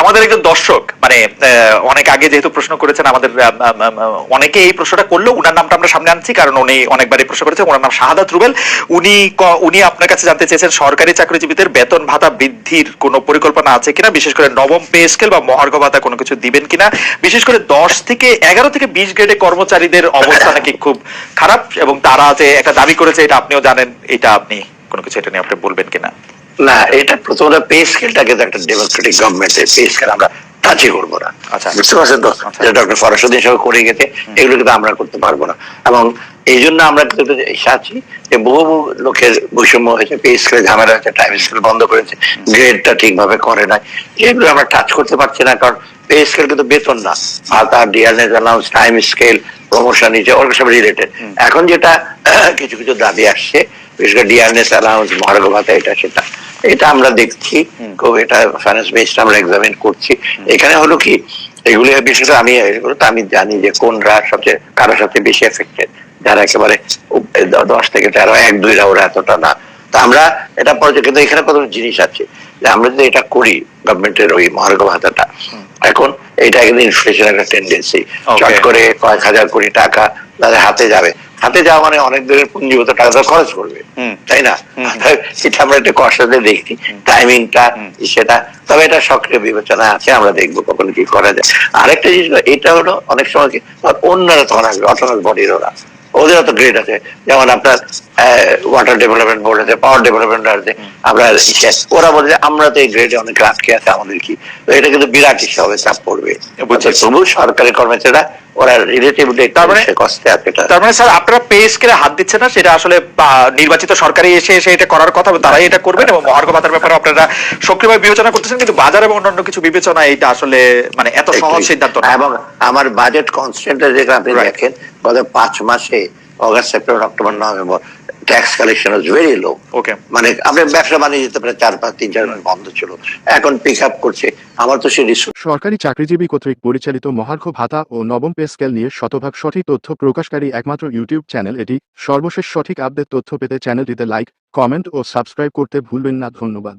আমাদের একজন দর্শক। মানে অনেক আগে যেহেতু প্রশ্ন করেছেন, আমাদের অনেকে এই প্রশ্নটা করলেও উনার নামটা আমরা সামনে আনছি, কারণ উনি অনেকবার এই প্রশ্ন করেছেন। ওনার নাম শাহাদাত রুবেল। উনি উনি আপনার কাছে জানতে চেয়েছেন, সরকারি চাকরিজীবীদের বেতন ভাতা বৃদ্ধির কোনো পরিকল্পনা আছে কিনা? বিশেষ করে নবম পে স্কেল বা মহার্ঘ ভাতা কোনো কিছু দিবেন কিনা? বিশেষ করে দশ থেকে এগারো থেকে বিশ গ্রেডে কর্মচারীদের অবস্থা নাকি খুব খারাপ? এবং তারা যে একটা দাবি করেছে, এটা আপনিও জানেন, এটা আপনি কোনো কিছু এটা নিয়ে আপনি বলবেন কিনা? না এটা প্রথমত পে স্কেলটাকে তো একটা ডেমোক্রেটিক গভর্নমেন্টের পে স্কেল আমরা টাচই করব না। আচ্ছা। বুঝতে পারছেন তো? আচ্ছা। যেটা ডক্টর ফরাসুদ্দিন সহ করে গেছে এগুলো কিন্তু আমরা করতে পারব না। এবং এই জন্য আমরা কিন্তু আছি যে বহু বহু লোকের বৈষম্য হয়েছে পে স্কেলে ঝামেলা হয়েছে টাইম স্কেল বন্ধ করেছে গ্রেডটা ঠিকভাবে করে নাই। এগুলো আমরা টাচ করতে পারছি না কারণ পে স্কেল কিন্তু বেতন না। ভাতা dearness allowance time scale promotion নিচে ওগুলো সব রিলেটেড এখন যেটা কিছু কিছু দাবি আসছে বিশেষ করে ডিয়ারনেস অ্যালাউন্স মহার্ঘ ভাতা এটা সেটা। এটা আমরা দেখছি খুব এটা ফাইন্যান্স বেসড আমরা এক্সামিন করছি। এখানে হলো কি এগুলো বিশেষ করে আমি এগুলো তো আমি জানি যে কোনরা সবচেয়ে কারোর সাথে বেশি এফেক্টেড যারা একেবারে দশ থেকে তেরো এক দুইরা ওরা এতটা না। তো আমরা এটা পর্যায়ে কিন্তু এখানে কত জিনিস আছে? যে আমরা যদি এটা করি গভর্নমেন্টের ওই মহার্ঘ ভাতাটা এখন এটা কিন্তু ইনফ্লেশন একটা টেন্ডেন্সি চট করে কয়েক হাজার কোটি টাকা তাদের হাতে যাবে। হাতে যাওয়া মানে অনেক দিনের পুঞ্জীভূত টাকা তারা খরচ করবে। তাই না। সেটা আমরা একটু কষ্টতে দেখছি। টাইমিংটা সেটা তবে এটা সক্রিয় বিবেচনা আছে আমরা দেখব কখন কি করা যায়। আরেকটা জিনিস এটা হলো অনেক সময় কি অন্যরা তখন আসবে অটোনমাস বডির ওরা। ওদেরও তো গ্রেড আছে। যেমন আপনার ওয়াটার ডেভেলপমেন্ট বোর্ড আছে পাওয়ার ডেভেলপমেন্ট আছে আমরা ওরা বলে যে আমরা তো এই গ্রেডে অনেক আটকে আছে আমাদের কি তো এটা কিন্তু বিরাট হিসাবে চাপ পড়বে। তবু সরকারি কর্মচারীরা ওরা রিলেটিভলি মানে- কষ্টে আছে তার মানে স্যার আপনারা পে স্কেলে হাত দিচ্ছেন না? সেটা আসলে নির্বাচিত সরকারি এসে এসে এটা করার কথা তারাই এটা করবেন এবং মহার্ঘ ভাতার ব্যাপারে আপনারা সক্রিয়ভাবে বিবেচনা করতেছেন কিন্তু বাজার এবং অন্যান্য কিছু বিবেচনা এটা আসলে মানে এত সহজ সিদ্ধান্ত এবং আমার বাজেট কনস্ট্যান্ট আপনি. দেখেন গত পাঁচ মাসে August September October November tax collection is very low okay মানে আপনি ব্যবসা বাণিজ্য যেতে পারে চার পাঁচ তিন চার মাস বন্ধ ছিল। এখন পিক আপ করছে আমার তো সেই সরকারি চাকরিজীবী কর্তৃক পরিচালিত মহার্ঘ ভাতা ও নবম পে স্কেল নিয়ে শতভাগ সঠিক তথ্য প্রকাশকারী একমাত্র ইউটিউব চ্যানেল এটি। সর্বশেষ সঠিক আপডেট তথ্য পেতে চ্যানেলটিতে লাইক কমেন্ট ও সাবস্ক্রাইব করতে ভুলবেন না। ধন্যবাদ।